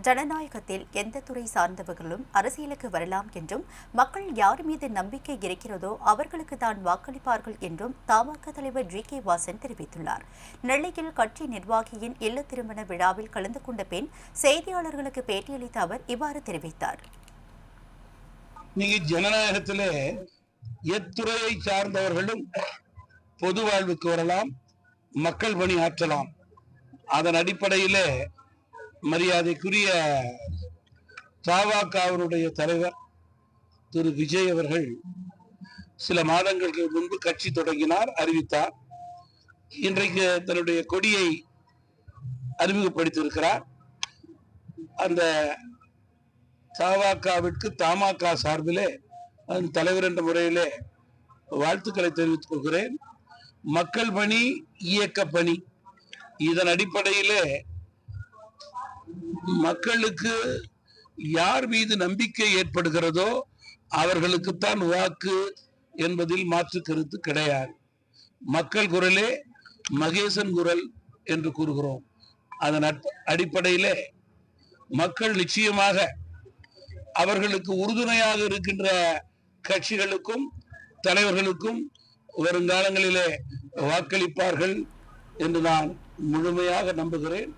ஜனநாயகத்தில் எந்த துறை சார்ந்தவர்களும் அரசியலுக்கு வரலாம் என்றும் மக்கள் யார் மீது நம்பிக்கை இருக்கிறதோ அவர்களுக்கு தான் வாக்களிப்பார்கள் என்றும் தமாக தலைவர் ஜி. கே. வாசன் தெரிவித்துள்ளார். நெல்லையில் கட்சி நிர்வாகியின் இல்ல திருமண விழாவில் கலந்து கொண்ட பின் செய்தியாளர்களுக்கு பேட்டியளித்த அவர் இவ்வாறு தெரிவித்தார். ஜனநாயகத்திலே எத்துறையை சார்ந்தவர்களும் பொது வாழ்வுக்கு வரலாம் மக்கள் பணி ஆற்றலாம். அதன் அடிப்படையிலே மரியாதைக்குரிய தாவாக்காவினுடைய தலைவர் திரு விஜய் அவர்கள் சில மாதங்களுக்கு முன்பு கட்சி தொடங்கினார் அறிவித்தார். இன்றைக்கு தன்னுடைய கொடியை அறிமுகப்படுத்தியிருக்கிறார். அந்த தாவாக்காவிற்கு தமாக சார்பிலே அதன் தலைவர் என்ற முறையிலே வாழ்த்துக்களை தெரிவித்துக் கொள்கிறேன். மக்கள் பணி இயக்க பணி. இதன் அடிப்படையிலே மக்களுக்கு யார் மீது நம்பிக்கை ஏற்படுகிறதோ அவர்களுக்குத்தான் வாக்கு என்பதில் மாற்று கருத்து கிடையாது. மக்கள் குரலே மகேசன் குரல் என்று கூறுகிறோம். அதன் அட்- அடிப்படையிலே மக்கள் நிச்சயமாக அவர்களுக்கு உறுதுணையாக இருக்கின்ற கட்சிகளுக்கும் தலைவர்களுக்கும் வருங்காலங்களிலே வாக்களிப்பார்கள் என்று நான் முழுமையாக நம்புகிறேன்.